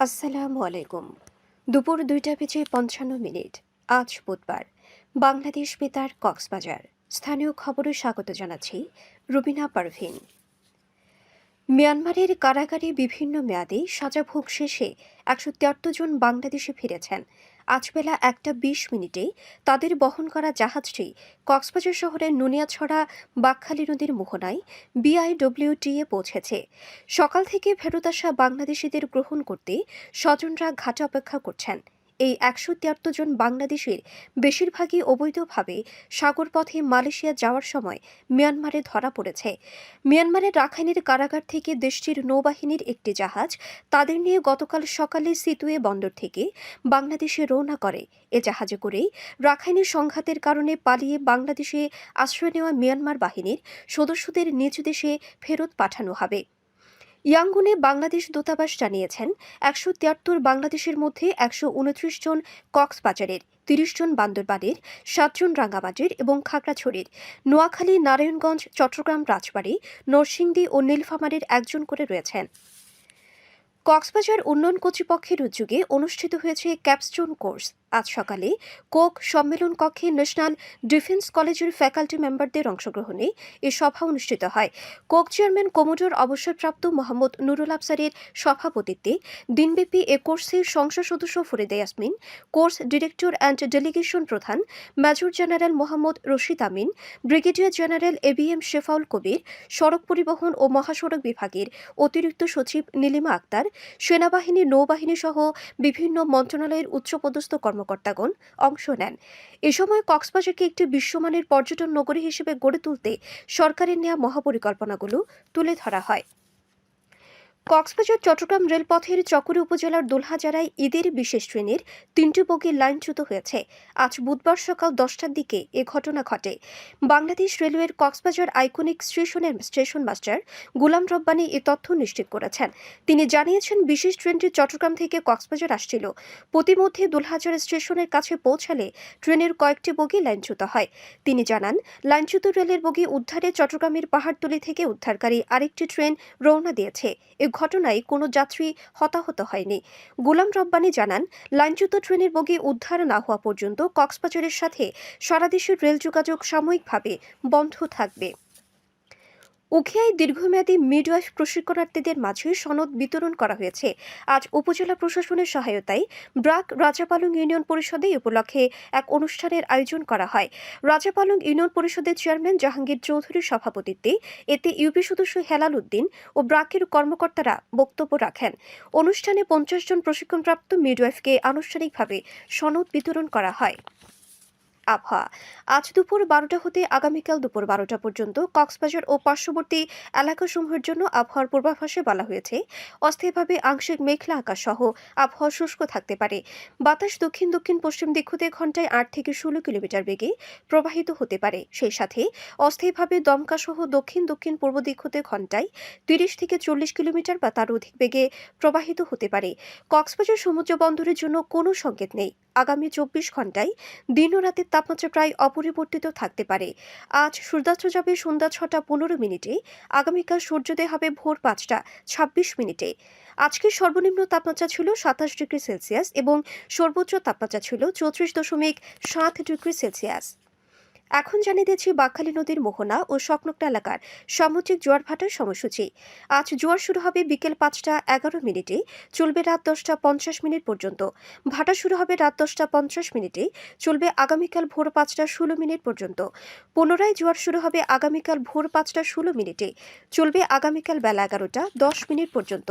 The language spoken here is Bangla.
আসসালামু আলাইকুম। দুপুর দুইটা বেজে পঞ্চান্ন মিনিট। আজ বুধবার। বাংলাদেশ বেতার কক্সবাজার। স্থানীয় খবরে স্বাগত জানাচ্ছি রুবিনা পারভিন। মিয়ানমারের কারাগারে বিভিন্ন মেয়াদে সাজা ভোগ শেষে একশো তিয়াত্তর জন বাংলাদেশে ফিরেছেন। আজ বেলা একটা বিশ মিনিটে তাদের বহন করা জাহাজটি কক্সবাজার শহরের নুনিয়াছড়া বাকখালী নদীর মোহনায় বিআইডব্লিউটিএ পৌঁছেছে। সকাল থেকে ফেরত আসা বাংলাদেশিদের গ্রহণ করতে স্বজনরা ঘাটে অপেক্ষা করছেন। এই একশো তিয়াত্তর জন বাংলাদেশের বেশিরভাগই অবৈধভাবে সাগরপথে মালয়েশিয়া যাওয়ার সময় মিয়ানমারে ধরা পড়েছে। মিয়ানমারের রাখাইনের কারাগার থেকে দেশটির নৌবাহিনীর একটি জাহাজ তাদের নিয়ে গতকাল সকালে সিতুয়ে বন্দর থেকে বাংলাদেশে রওনা করে। এ জাহাজে করেই রাখাইনের সংঘাতের কারণে পালিয়ে বাংলাদেশে আশ্রয় নেওয়া মিয়ানমার বাহিনীর সদস্যদের নিজ দেশে ফেরত পাঠানো হবে। ইয়াঙ্গুনে বাংলাদেশ দূতাবাস জানিয়েছেন, একশো তিয়াত্তর বাংলাদেশের মধ্যে একশো উনত্রিশ জন কক্সবাজারের, তিরিশ জন বান্দরবানের সাতজন রাঙ্গামাটির এবং খাগড়াছড়ির, নোয়াখালী, নারায়ণগঞ্জ, চট্টগ্রাম, রাজবাড়ী, নরসিংদী ও নীলফামারীর একজন করে রয়েছেন। কক্সবাজার উন্নয়ন কর্তৃপক্ষের উদ্যোগে অনুষ্ঠিত হয়েছে ক্যাপস্টোন কোর্স। আজ সকালে কোক সম্মেলন কক্ষে ন্যাশনাল ডিফেন্স কলেজের ফ্যাকাল্টি মেম্বারদের অংশগ্রহণে এ সভা অনুষ্ঠিত হয়। কোক চেয়ারম্যান কোমোডোর অবসরপ্রাপ্ত মোহাম্মদ নুরুল আফসারের সভাপতিত্বে দিনব্যাপী এ কোর্সের সংসদ সদস্য Farida Yasmin, course director and delegation প্রধান major general Mohammad Rashid Amin, brigadier general A B M Shefaul Kabir, সড়ক পরিবহন ও মহাসড়ক বিভাগের অতিরিক্ত সচিব নীলিমা আক্তার, সেনাবাহিনী নৌবাহিনী সহ বিভিন্ন মন্ত্রণালয়ের উচ্চপদস্থ কর্মকর্তাগণ অংশ নেন। এ সময় কক্সবাজারকে একটি বিশ্বমানের পর্যটন নগরী হিসেবে গড়ে তুলতে সরকারের নেওয়া মহাপরিকল্পনাগুলো তুলে ধরা হয়। কক্সবাজার, চট্টগ্রাম রেলপথের চকরি উপজেলার দোলহাজারায় ঈদের বিশেষ ট্রেনের তিনটি বগি লাইনচ্যুত হয়েছে। আজ বুধবার সকাল দশটার দিকে এ ঘটনা ঘটে। বাংলাদেশ রেলওয়ের কক্সবাজার আইকনিক স্টেশনের স্টেশন মাস্টার গুলাম রব্বানি এ তথ্য নিশ্চিত করেছেন। তিনি জানিয়েছেন, বিশেষ ট্রেনটি চট্টগ্রাম থেকে কক্সবাজার আসছিল। প্রতিমধ্যে দোলহাজার স্টেশনের কাছে পৌঁছালে ট্রেনের কয়েকটি বগি লাইনচ্যুত হয়। তিনি জানান, লাইনচ্যুত রেলের বগি উদ্ধারে চট্টগ্রামের পাহাড়তলি থেকে উদ্ধারকারী আরেকটি ট্রেন রওনা দিয়েছে। এ ঘটনায় কোনো যাত্রী হতাহত হয়নি। গুলাম রব্বানি জানান, লাইনচ্যুত ট্রেনের বগি উদ্ধার না হওয়া পর্যন্ত কক্সবাজারের সাথে সারাদেশের রেল যোগাযোগ সাময়িকভাবে বন্ধ থাকবে। উখিয়ায় দীর্ঘমেয়াদী মিডওয়াইফ প্রশিক্ষণার্থীদের মাঝে সনদ বিতরণ করা হয়েছে। আজ উপজেলা প্রশাসনের সহায়তায় ব্রাক রাজাপালং ইউনিয়ন পরিষদে উপলক্ষে এক অনুষ্ঠানের আয়োজন করা হয়। রাজাপালং ইউনিয়ন পরিষদের চেয়ারম্যান জাহাঙ্গীর চৌধুরীর সভাপতিত্বে এতে ইউপি সদস্য হেলাল উদ্দিন ও ব্রাকের কর্মকর্তারা বক্তব্য রাখেন। অনুষ্ঠানে পঞ্চাশ জন প্রশিক্ষণপ্রাপ্ত মিডওয়াইফকে আনুষ্ঠানিকভাবে সনদ বিতরণ করা হয়। আবহাওয়া। আজ দুপুর বারোটা হতে আগামীকাল দুপুর বারোটা পর্যন্ত কক্সবাজার ও পার্শ্ববর্তী এলাকাসমূহের জন্য আবহাওয়ার পূর্বাভাসে বলা হয়েছে, অস্থায়ীভাবে আংশিক মেঘলা আকাশ সহ আবহাওয়া শুষ্ক থাকতে পারে। বাতাস দক্ষিণ দক্ষিণ পশ্চিম দিক হতে ঘন্টায় আট থেকে ষোলো কিলোমিটার বেগে প্রবাহিত হতে পারে। সেই সাথে অস্থায়ীভাবে দমকা সহ দক্ষিণ দক্ষিণ পূর্ব দিক হতে ঘন্টায় তিরিশ থেকে চল্লিশ কিলোমিটার বা তার অধিক বেগে প্রবাহিত হতে পারে। কক্সবাজার সমুদ্র বন্দরের জন্য কোনো সংকেত নেই। আগামী চব্বিশ ঘন্টায় দিন ও রাতের তাপমাত্রা প্রায় অপরিবর্তিত থাকতে পারে। আজ সূর্যাস্ত যাবে সন্ধ্যা ছটা পনেরো মিনিটে, আগামীকাল সূর্যোদয় হবে ভোর পাঁচটা ছাব্বিশ মিনিটে। আজকের সর্বনিম্ন তাপমাত্রা ছিল সাতাশ ডিগ্রি সেলসিয়াস এবং সর্বোচ্চ তাপমাত্রা ছিল চৌত্রিশ দশমিক সাত ডিগ্রি সেলসিয়াস। এখন জানিয়ে দিচ্ছি বাকখালী নদীর মোহনা ও সংলগ্ন এলাকার সামুদ্রিক জোয়ার ভাটার সময়সূচি। আজ জোয়ার শুরু হবে বিকেল পাঁচটা এগারো মিনিটে, চলবে রাত দশটা পঞ্চাশ মিনিট পর্যন্ত। ভাটা শুরু হবে রাত দশটা পঞ্চাশ মিনিটে, চলবে আগামীকাল ভোর পাঁচটা ষোলো মিনিট পর্যন্ত। পুনরায় জোয়ার শুরু হবে আগামীকাল ভোর পাঁচটা ষোলো মিনিটে, চলবে আগামীকাল বেলা এগারোটা দশ মিনিট পর্যন্ত।